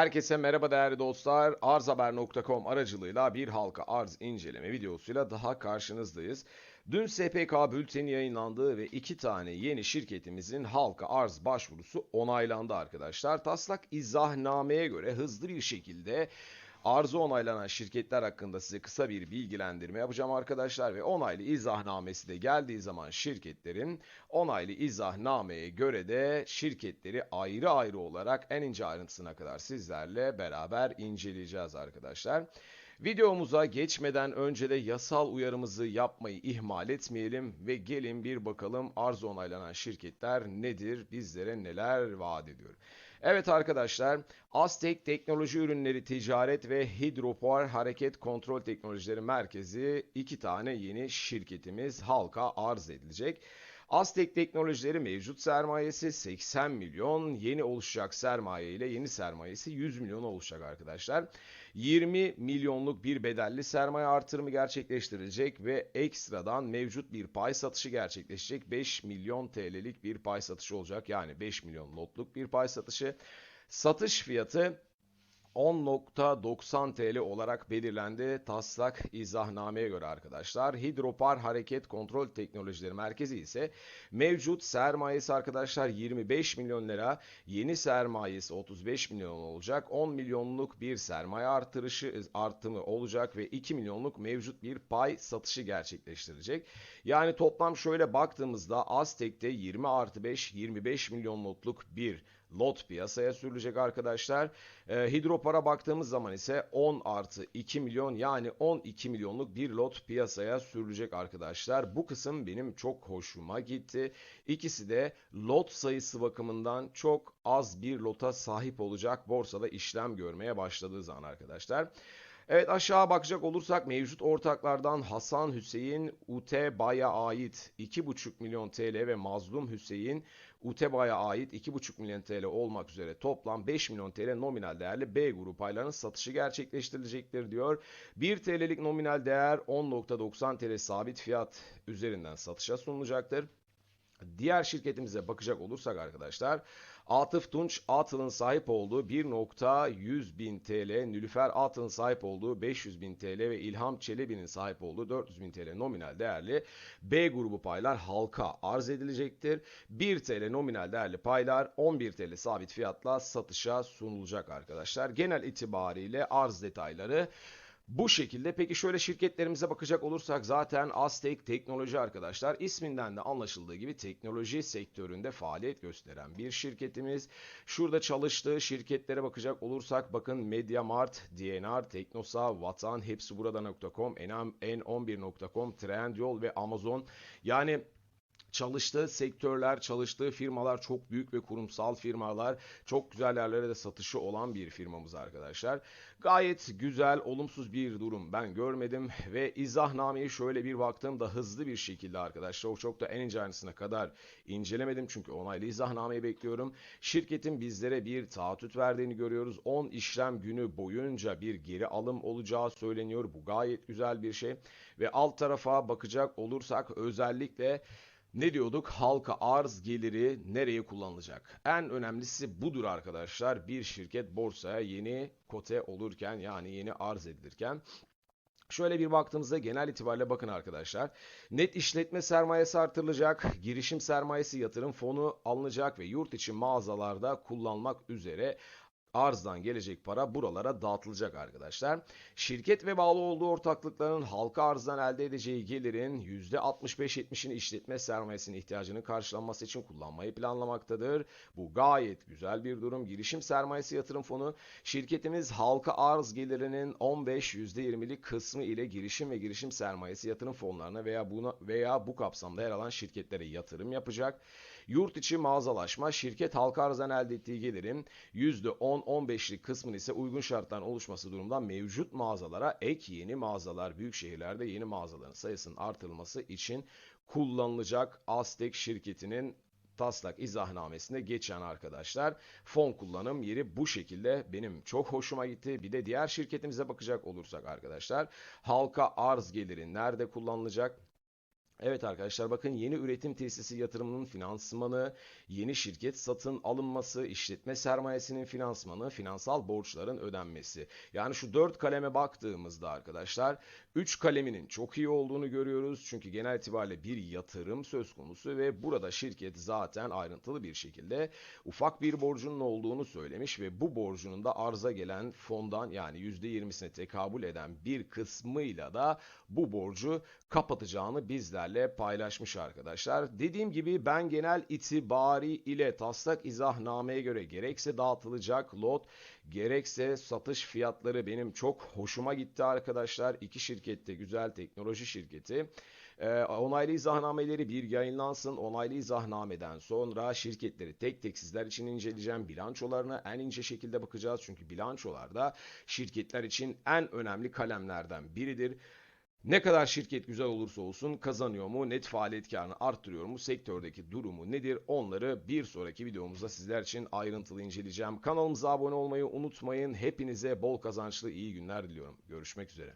Herkese merhaba değerli dostlar. Arzhaber.com aracılığıyla bir halka arz inceleme videosuyla daha karşınızdayız. Dün SPK bülteni yayınlandı ve iki tane yeni şirketimizin halka arz başvurusu onaylandı arkadaşlar. Taslak izahnameye göre hızlı bir şekilde Arzı onaylanan şirketler hakkında size kısa bir bilgilendirme yapacağım arkadaşlar ve onaylı izahnamesi de geldiği zaman şirketlerin onaylı izahnameye göre de şirketleri ayrı ayrı olarak en ince ayrıntısına kadar sizlerle beraber inceleyeceğiz arkadaşlar. Videomuza geçmeden önce de yasal uyarımızı yapmayı ihmal etmeyelim ve gelin bir bakalım arz onaylanan şirketler nedir, bizlere neler vaat ediyor. Evet arkadaşlar, Aztek Teknoloji Ürünleri Ticaret ve Hidropower Hareket Kontrol Teknolojileri Merkezi iki tane yeni şirketimiz halka arz edilecek. Aztek Teknolojileri mevcut sermayesi 80 milyon, yeni oluşacak sermaye ile yeni sermayesi 100 milyon olacak arkadaşlar. 20 milyonluk bir bedelli sermaye artırımı gerçekleştirilecek ve ekstradan mevcut bir pay satışı gerçekleşecek. 5 milyon TL'lik bir pay satışı olacak. Yani 5 milyon lotluk bir pay satışı. Satış fiyatı 10.90 TL olarak belirlendi taslak izahnameye göre arkadaşlar. Hidropar Hareket Kontrol Teknolojileri Merkezi ise mevcut sermayesi arkadaşlar 25 milyon lira, yeni sermayesi 35 milyon olacak. 10 milyonluk bir sermaye artırışı artımı olacak ve 2 milyonluk mevcut bir pay satışı gerçekleştirecek. Yani toplam şöyle baktığımızda Aztek'te 20 artı 5 25 milyon notluk bir lot piyasaya sürülecek arkadaşlar. E, hidropara baktığımız zaman ise 10 artı 2 milyon yani 12 milyonluk bir lot piyasaya sürülecek arkadaşlar. Bu kısım benim çok hoşuma gitti. İkisi de lot sayısı bakımından çok az bir lota sahip olacak borsada işlem görmeye başladığı zaman arkadaşlar. Evet aşağı bakacak olursak mevcut ortaklardan Hasan Hüseyin Utebay'a ait 2,5 milyon TL ve Mazlum Hüseyin Utebay'a ait 2,5 milyon TL olmak üzere toplam 5 milyon TL nominal değerli B grubu paylarının satışı gerçekleştirilecektir diyor. 1 TL'lik nominal değer 10.90 TL sabit fiyat üzerinden satışa sunulacaktır. Diğer şirketimize bakacak olursak arkadaşlar Atıf Tunç Atıl'ın sahip olduğu 1.100 bin TL, Nülüfer Atıl'ın sahip olduğu 500 bin TL ve İlham Çelebi'nin sahip olduğu 400 bin TL nominal değerli B grubu paylar halka arz edilecektir. 1 TL nominal değerli paylar 11 TL sabit fiyatla satışa sunulacak arkadaşlar. Genel itibariyle arz detayları bu şekilde peki şöyle şirketlerimize bakacak olursak zaten Aztek Teknoloji arkadaşlar isminden de anlaşıldığı gibi teknoloji sektöründe faaliyet gösteren bir şirketimiz. Şurada çalıştığı şirketlere bakacak olursak bakın MediaMart, DNR, Teknosa, Vatan, hepsi burada.com, N11.com, Trendyol ve Amazon. Yani çalıştığı sektörler, çalıştığı firmalar çok büyük ve kurumsal firmalar. Çok güzel yerlere de satışı olan bir firmamız arkadaşlar. Gayet güzel, olumsuz bir durum ben görmedim ve izahnameyi şöyle bir baktığımda hızlı bir şekilde arkadaşlar o çok da en ince ayrıntısına kadar incelemedim çünkü onaylı izahnameyi bekliyorum. Şirketin bizlere bir taahhüt verdiğini görüyoruz. 10 işlem günü boyunca bir geri alım olacağı söyleniyor. Bu gayet güzel bir şey ve alt tarafa bakacak olursak özellikle ne diyorduk? Halka arz geliri nereye kullanılacak? En önemlisi budur arkadaşlar. Bir şirket borsaya yeni kote olurken yani yeni arz edilirken Şöyle bir baktığımızda genel itibariyle bakın arkadaşlar. Net işletme sermayesi artırılacak, girişim sermayesi yatırım fonu alınacak ve yurt içi mağazalarda kullanmak üzere arzdan gelecek para buralara dağıtılacak arkadaşlar. Şirket ve bağlı olduğu ortaklıkların halka arzdan elde edeceği gelirin %65-70'ini işletme sermayesinin ihtiyacının karşılanması için kullanmayı planlamaktadır. Bu gayet güzel bir durum. Girişim sermayesi yatırım fonu şirketimiz halka arz gelirinin 15-%20'lik kısmı ile girişim ve girişim sermayesi yatırım fonlarına veya buna veya bu kapsamda yer alan şirketlere yatırım yapacak. Yurt içi mağazalaşma şirket halka arzdan elde ettiği gelirin %10-15'lik kısmını ise uygun şartların oluşması durumunda mevcut mağazalara ek yeni mağazalar büyük şehirlerde yeni mağazaların sayısının artırılması için kullanılacak Aztek şirketinin taslak izahnamesinde geçen arkadaşlar fon kullanım yeri bu şekilde benim çok hoşuma gitti. Bir de diğer şirketimize bakacak olursak arkadaşlar halka arz geliri nerede kullanılacak? Evet arkadaşlar bakın yeni üretim tesisi yatırımının finansmanı, yeni şirket satın alınması, işletme sermayesinin finansmanı, finansal borçların ödenmesi. Yani şu dört kaleme baktığımızda arkadaşlar 3 kaleminin çok iyi olduğunu görüyoruz. Çünkü genel itibariyle bir yatırım söz konusu ve burada şirket zaten ayrıntılı bir şekilde ufak bir borcunun olduğunu söylemiş ve bu borcunun da arza gelen fondan yani %20'sine tekabül eden bir kısmıyla da bu borcu kapatacağını bizlerle paylaşmış arkadaşlar. Dediğim gibi ben genel itibari ile taslak izahnameye göre gerekse dağıtılacak lot gerekse satış fiyatları benim çok hoşuma gitti arkadaşlar. İki şirkette güzel teknoloji şirketi. Ee, onaylı izahnameleri bir yayınlansın. Onaylı izahnameden sonra şirketleri tek tek sizler için inceleyeceğim. Bilançolarına en ince şekilde bakacağız. Çünkü bilançolarda şirketler için en önemli kalemlerden biridir. Ne kadar şirket güzel olursa olsun kazanıyor mu, net faaliyet karını arttırıyor mu, sektördeki durumu nedir onları bir sonraki videomuzda sizler için ayrıntılı inceleyeceğim. Kanalımıza abone olmayı unutmayın. Hepinize bol kazançlı iyi günler diliyorum. Görüşmek üzere.